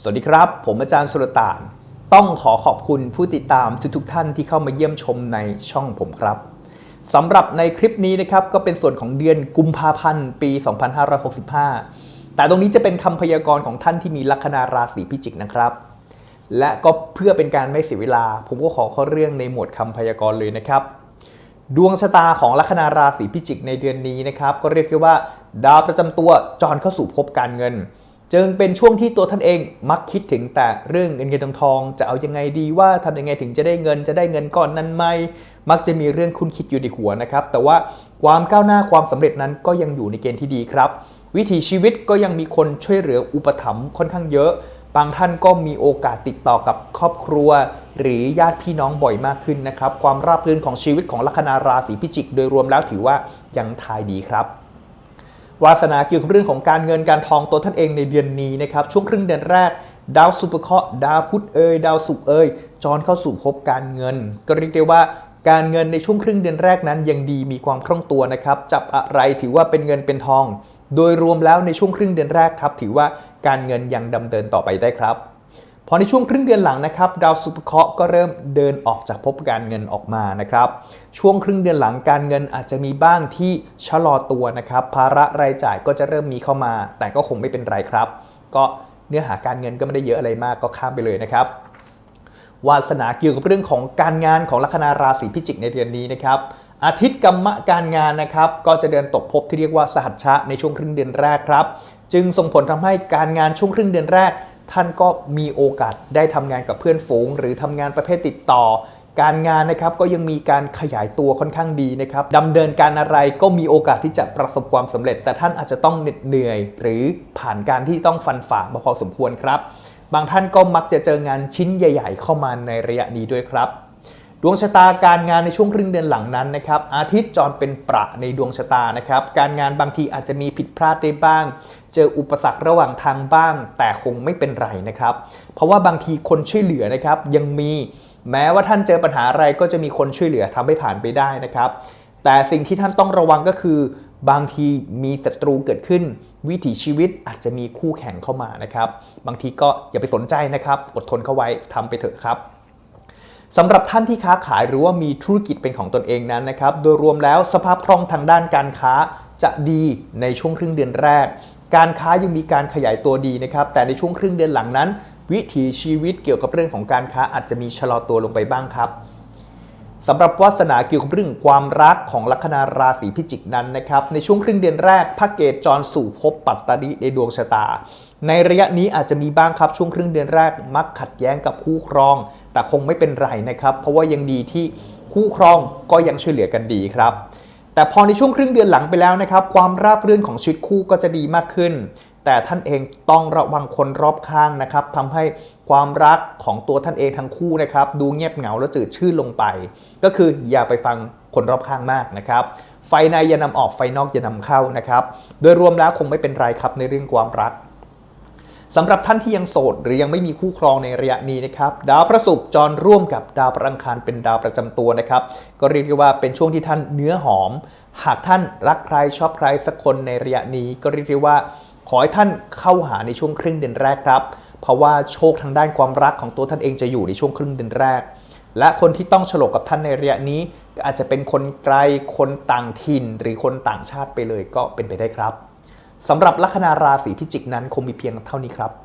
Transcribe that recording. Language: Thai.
สวัสดีครับ ผมอาจารย์สุรตาน ต้องขอขอบคุณผู้ติดตามทุกๆท่านที่เข้ามาเยี่ยมชมในช่องผมครับสำหรับในคลิปนี้นะครับก็เป็นส่วนของเดือนกุมภาพันธ์ปี 2565 แต่ตรงนี้จะเป็นคำพยากรณ์ของท่านที่มีลัคนาราศีพิจิกนะครับ และก็เพื่อเป็นการไม่เสียเวลา ผมก็ขอเข้าเรื่องในหมวดคำพยากรณ์เลยนะครับ ดวงชะตาของลัคนาราศีพิจิกในเดือนนี้นะครับ ก็เรียกได้ว่า ดาวประจำตัวจรเข้าสู่ภพการเงิน จึงเป็นช่วงที่ตัวท่านเองมักคิดถึงแต่เรื่องเงินเงินทองทอง จะเอายังไงดีว่าทำยังไงถึงจะได้เงินจะได้เงินก้อนนั้นไหมมักจะมีเรื่องคุณคิดอยู่ในหัวนะครับ แต่ว่าความก้าวหน้าความสำเร็จนั้นก็ยังอยู่ในเกณฑ์ที่ดีครับ วิถีชีวิตก็ยังมีคนช่วยเหลืออุปถัมภ์ค่อนข้างเยอะ บางท่านก็มีโอกาสติดต่อกับครอบครัว หรือญาติพี่น้องบ่อยมากขึ้นนะครับ ความราบรื่นของชีวิตของลัคนาราศีพิจิก โดยรวมแล้วถือว่ายังทายดีครับ วาสนาเกี่ยวกับเรื่องของการเงินการทองตัวท่านเองในเดือนนี้นะครับช่วงครึ่งเดือนแรก ดาวสุปเคราะห์ดาวพุธเอยดาวศุกร์เอยจอนเข้าสู่ภพการเงิน ก็เรียกได้ว่าการเงินในช่วงครึ่งเดือนแรกนั้นยังดีมีความคล่องตัวนะครับจับอะไรถือว่าเป็นเงินเป็นทอง โดยรวมแล้วในช่วงครึ่งเดือนแรกครับถือว่าการเงินยังดำเนินต่อไปได้ครับ อในช่วงครึ่งเดือนหลังนะครับดาวสุภเคราะห์ก็เริ่มเดินออกจากภพการเงินออกมานะครับ ช่วงครึ่งเดือนหลังการเงินอาจจะมีบ้างที่ชะลอตัวนะครับ ภาระรายจ่ายก็จะเริ่มมีเข้ามา แต่ก็คงไม่เป็นไรครับ ก็เนื้อหาการเงินก็ไม่ได้เยอะอะไรมากก็ข้ามไปเลยนะครับวาสนาเกี่ยวกับเรื่องของการงานของลัคนาราศีพิจิกในเดือนนี้นะครับ อาทิตย์กรรมะการงานนะครับ ก็จะเดินตกภพที่เรียกว่าสหัชชะในช่วงครึ่งเดือนแรกครับ จึงส่งผลทำให้การงานช่วงครึ่งเดือนแรก ท่านก็มีโอกาสได้ทำงานกับเพื่อนฝูง หรือทำงานประเภทติดต่อ การงานนะครับก็ยังมีการขยายตัวค่อนข้างดีนะครับดำเนินการอะไรก็มีโอกาสที่จะประสบความสำเร็จ แต่ท่านอาจจะต้องเหน็ดเหนื่อย หรือผ่านการที่ต้องฟันฝ่ามาพอสมควรครับ บางท่านก็มักจะเจองานชิ้นใหญ่ ๆ เข้ามาในระยะนี้ด้วยครับดวงชะตาการงานในช่วงครึ่งเดือนหลังนั้นนะครับอาทิตย์จรเป็นประในดวงชะตานะครับ การงานบางทีอาจจะมีผิดพลาดได้บ้าง เจออุปสรรคระหว่างทางบ้าง แต่คงไม่เป็นไรนะครับ เพราะว่าบางทีคนช่วยเหลือนะครับ ยังมีแม้ว่าท่านเจอปัญหาอะไรก็จะมีคนช่วยเหลือทำให้ผ่านไปได้นะครับ แต่สิ่งที่ท่านต้องระวังก็คือบางทีมีศัตรูเกิดขึ้น วิถีชีวิตอาจจะมีคู่แข่งเข้ามานะครับ บางทีก็อย่าไปสนใจนะครับ อดทนเข้าไว้ทำไปเถอะครับสำหรับท่านที่ค้าขายหรือว่ามีธุรกิจเป็นของตนเองนั้นนะครับ โดยรวมแล้วสภาพคล่องทางด้านการค้าจะดีในช่วงครึ่งเดือนแรก การค้ายังมีการขยายตัวดีนะครับแต่ในช่วงครึ่งเดือนหลังนั้น วิถีชีวิตเกี่ยวกับเรื่องของการค้าอาจจะมีชะลอตัวลงไปบ้างครับสำหรับวาสนาเกี่ยวกับเรื่องความรักของลัคนาราศีพิจิกนั้นนะครับในช่วงครึ่งเดือนแรกพระเกตจรสู่ภพปัตตานิในดวงชะตา ในระยะนี้อาจจะมีบ้างครับช่วงครึ่งเดือนแรกมักขัดแย้งกับคู่ครอง แต่คงไม่เป็นไรนะครับ เพราะว่ายังดีที่คู่ครองก็ยังช่วยเหลือกันดีครับ แต่พอในช่วงครึ่งเดือนหลังไปแล้วนะครับความราบรื่นของชีวิตคู่ก็จะดีมากขึ้น แต่ท่านเองต้องระวังคนรอบข้างนะครับทำให้ความรักของตัวท่านเองทั้งคู่นะครับดูเงียบเหงาและจืดชืดลงไป ก็คืออย่าไปฟังคนรอบข้างมากนะครับไฟในอย่านำออกไฟนอกอย่านำเข้านะครับโดยรวมแล้วคงไม่เป็นไรครับในเรื่องความรัก สำหรับท่านที่ยังโสดหรือยังไม่มีคู่ครองในระยะนี้นะครับดาวพระศุกร์จรร่วมกับดาวพระอังคารเป็นดาวประจำตัวนะครับ ก็เรียกได้ว่าเป็นช่วงที่ท่านเนื้อหอม หากท่านรักใครชอบใครสักคนในระยะนี้ ก็เรียกได้ว่าขอให้ท่านเข้าหาในช่วงครึ่งเดือนแรกครับ เพราะว่าโชคทางด้านความรักของตัวท่านเองจะอยู่ในช่วงครึ่งเดือนแรก และคนที่ต้องฉลกกับท่านในระยะนี้อาจจะเป็นคนไกลคนต่างถิ่น หรือคนต่างชาติไปเลยก็เป็นไปได้ครับ สำหรับลัคนาราศีพิจิกนั้นคงมีเพียงเท่านี้ครับ